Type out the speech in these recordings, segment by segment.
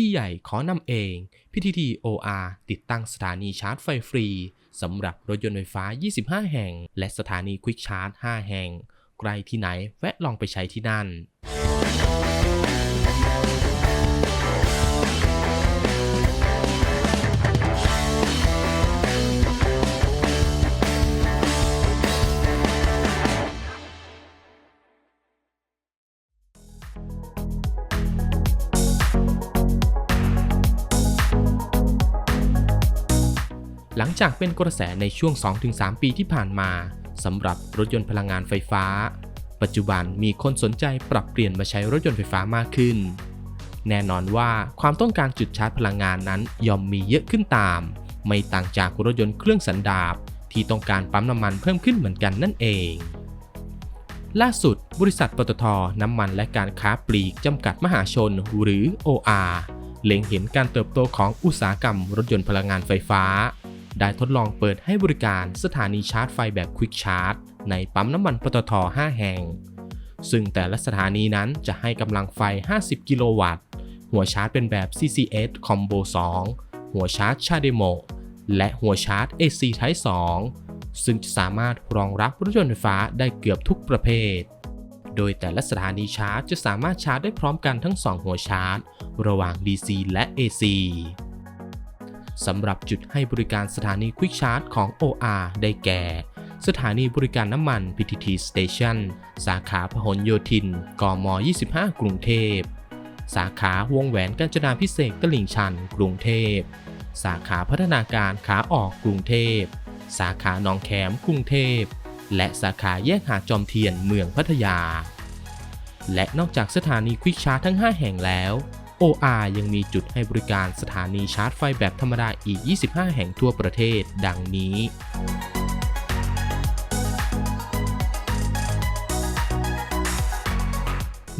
พี่ใหญ่ขอนำเอง PTT OR ติดตั้งสถานีชาร์จไฟฟรีสำหรับรถยนต์ไฟฟ้า 25 แห่ง และสถานีควิกชาร์จ 5 แห่ง ใกล้ที่ไหนแวะลองไปใช้ที่นั่น หลังจากเป็นกระแสในช่วง 2-3 ปีที่ผ่านมาสำหรับรถยนต์พลังงานไฟฟ้า ปัจจุบันมีคนสนใจปรับเปลี่ยนมาใช้รถยนต์ไฟฟ้ามากขึ้น แน่นอนว่าความต้องการจุดชาร์จพลังงานนั้นย่อมมีเยอะขึ้นตาม ไม่ต่างจากรถยนต์เครื่องสันดาปที่ต้องการปั๊มน้ำมันเพิ่มขึ้นเหมือนกันนั่นเอง ล่าสุด บริษัทปตทน้ำมันและการค้าปลีกจำกัดมหาชนหรือ OR เล็งเห็นการเติบโตของอุตสาหกรรมรถยนต์พลังงานไฟฟ้า ได้ทดลองเปิดให้บริการสถานีชาร์จไฟแบบ Quick Charge ในปั๊มน้ำมันปตท 5 แห่ง ซึ่งแต่ละสถานีนั้นจะให้กำลังไฟ 50 กิโลวัตต์ หัวชาร์จเป็นแบบ CCS Combo 2 หัวชาร์จ CHAdeMO และหัวชาร์จ AC Type 2 ซึ่งจะสามารถรองรับรถยนต์ไฟฟ้าได้เกือบทุกประเภท โดยแต่ละสถานีชาร์จจะสามารถชาร์จได้พร้อมกันทั้ง 2 หัวชาร์จ ระหว่าง DC และ AC สำหรับจุดให้บริการสถานี Quick Charge ของ OR ได้แก่ สถานีบริการน้ำมัน PTT Station สาขาพหลโยธิน กม 25 กรุงเทพ สาขาวงแหวนกาญจนาพิเศษกตลิ่งชัน กรุงเทพ สาขาพัฒนาการขาออกกรุงเทพ สาขาหนองแขมกรุงเทพ และสาขาแยกหาดจอมเทียนเมืองพัทยา และนอกจากสถานี Quick Charge ทั้ง 5 แห่งแล้ว OR ยังมีจุดให้บริการสถานีชาร์จไฟแบบธรรมดาอีก 25 แห่งทั่วประเทศ ดังนี้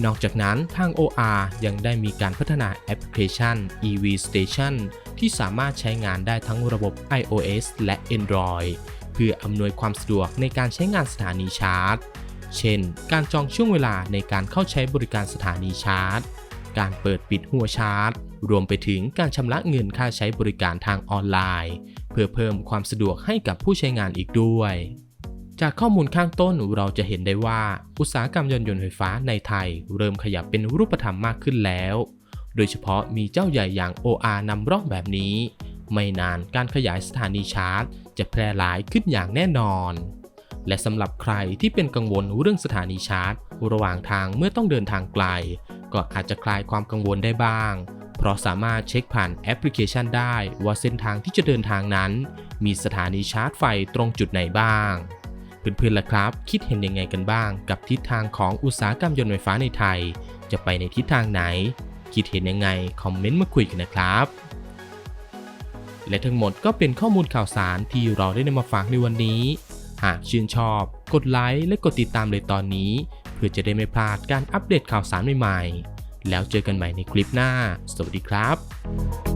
นอกจากนั้นทาง OR ยังได้มีการพัฒนาแอปพลิเคชัน EV Station ที่สามารถใช้งานได้ทั้งระบบ iOS และ Android เพื่ออำนวยความสะดวกในการใช้งานสถานีชาร์จ เช่น การจองช่วงเวลาในการเข้าใช้บริการสถานีชาร์จ การเปิดปิดหัวชาร์จ รวมไปถึงการชำระเงินค่าใช้บริการทางออนไลน์ เพื่อเพิ่มความสะดวกให้กับผู้ใช้งานอีกด้วย จากข้อมูลข้างต้นเราจะเห็นได้ว่า อุตสาหกรรมยานยนต์ไฟฟ้าในไทย เริ่มขยับเป็นรูปธรรมมากขึ้นแล้ว โดยเฉพาะมีเจ้าใหญ่อย่าง OR นำร่องแบบนี้ ไม่นานการขยายสถานีชาร์จ จะแพร่หลายขึ้นอย่างแน่นอนและสำหรับใครที่เป็นกังวลเรื่องสถานีชาร์จ ระหว่างทางเมื่อต้องเดินทางไกล ก็อาจจะคลายความกังวลได้บ้าง เพราะสามารถเช็คผ่านแอปพลิเคชันได้ว่าเส้นทางที่จะเดินทางนั้น มีสถานีชาร์จไฟตรงจุดไหนบ้าง เพื่อนๆล่ะครับ คิดเห็นยังไงกันบ้าง กับทิศทางของอุตสาหกรรมยนต์ไฟฟ้าในไทย จะไปในทิศทางไหน คิดเห็นยังไงคอมเมนต์มาคุยกันนะครับและทั้งหมดก็เป็นข้อมูลข่าวสารที่เราได้นำมาฝากในวันนี้ หากชื่นชอบ กดไลค์และกดติดตามเลยตอนนี้ เพื่อจะได้ไม่พลาดการอัปเดตข่าวสารใหม่ๆ แล้วเจอกันใหม่ในคลิปหน้า สวัสดีครับ